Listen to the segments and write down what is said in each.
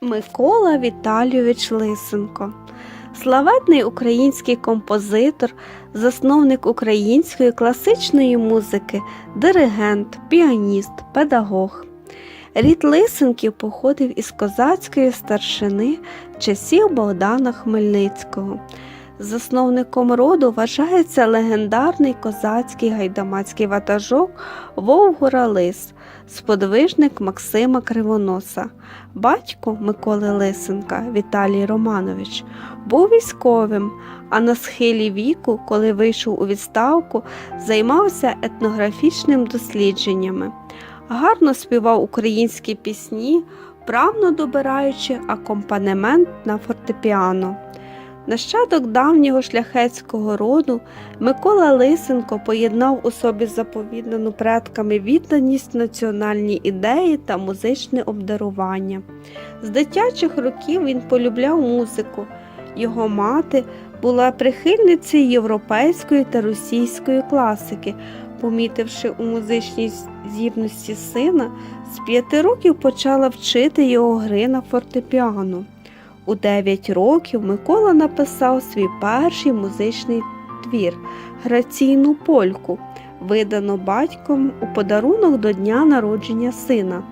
Микола Віталійович Лисенко, славетний український композитор, засновник української класичної музики, диригент, піаніст, педагог. Рід Лисенків походив із козацької старшини часів Богдана Хмельницького. Засновником роду вважається легендарний козацький гайдамацький ватажок Вовгура Лис, сподвижник Максима Кривоноса. Батько Миколи Лисенка Віталій Романович був військовим, а на схилі віку, коли вийшов у відставку, займався етнографічним дослідженнями. Гарно співав українські пісні, вправно добираючи акомпанемент на фортепіано. Нащадок давнього шляхетського роду Микола Лисенко поєднав у собі заповідану предками відданість національній ідеї та музичне обдарування. З дитячих років він полюбляв музику. Його мати була прихильницею європейської та російської класики. Помітивши у музичній здібності сина, з п'яти років почала вчити його гри на фортепіано. У 9 років Микола написав свій перший музичний твір Граційну польку, видано батьком у подарунок до дня народження сина.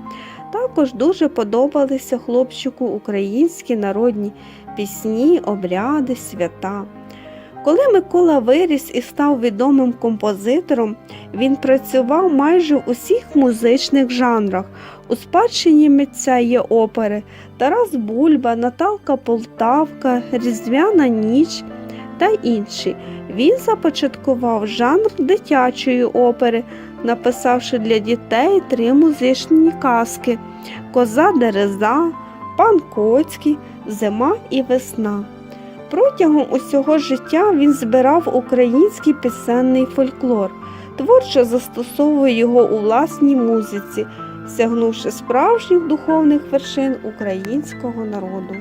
Також дуже подобалися хлопчику українські народні пісні, обряди, свята. Коли Микола виріс і став відомим композитором, він працював майже в усіх музичних жанрах. У спадщині митця є опери Тарас Бульба, Наталка Полтавка, Різдвяна ніч та інші. Він започаткував жанр дитячої опери, написавши для дітей три музичні казки Коза Дереза, Пан Коцький, Зима і весна. Протягом усього життя він збирав український пісенний фольклор, творчо застосовує його у власній музиці, сягнувши справжніх духовних вершин українського народу.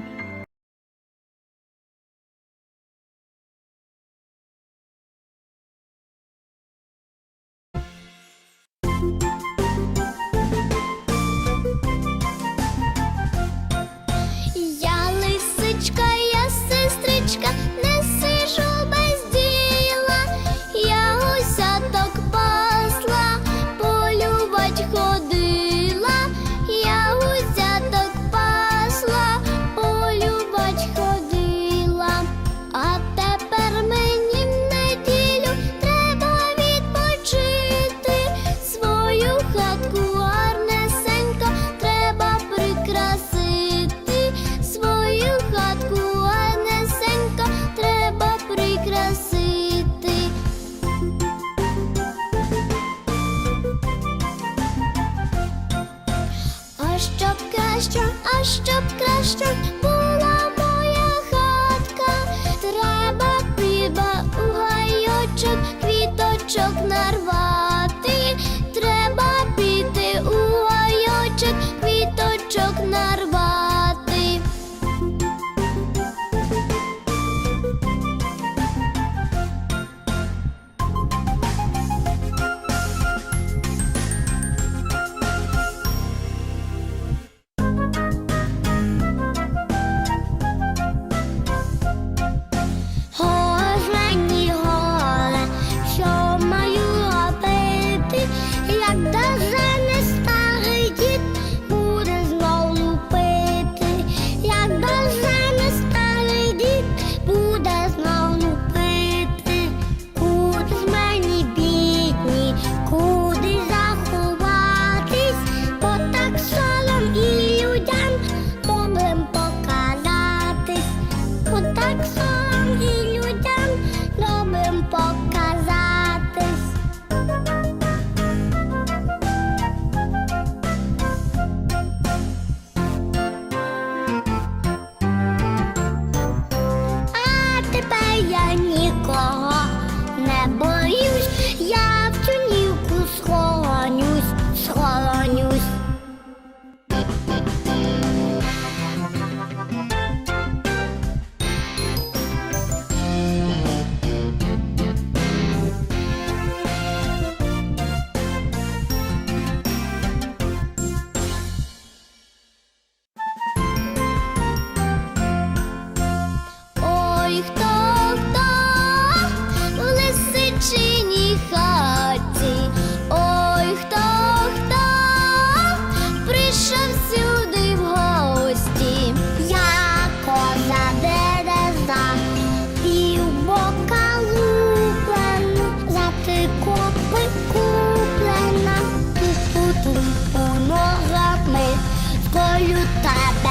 Краще, а lutar.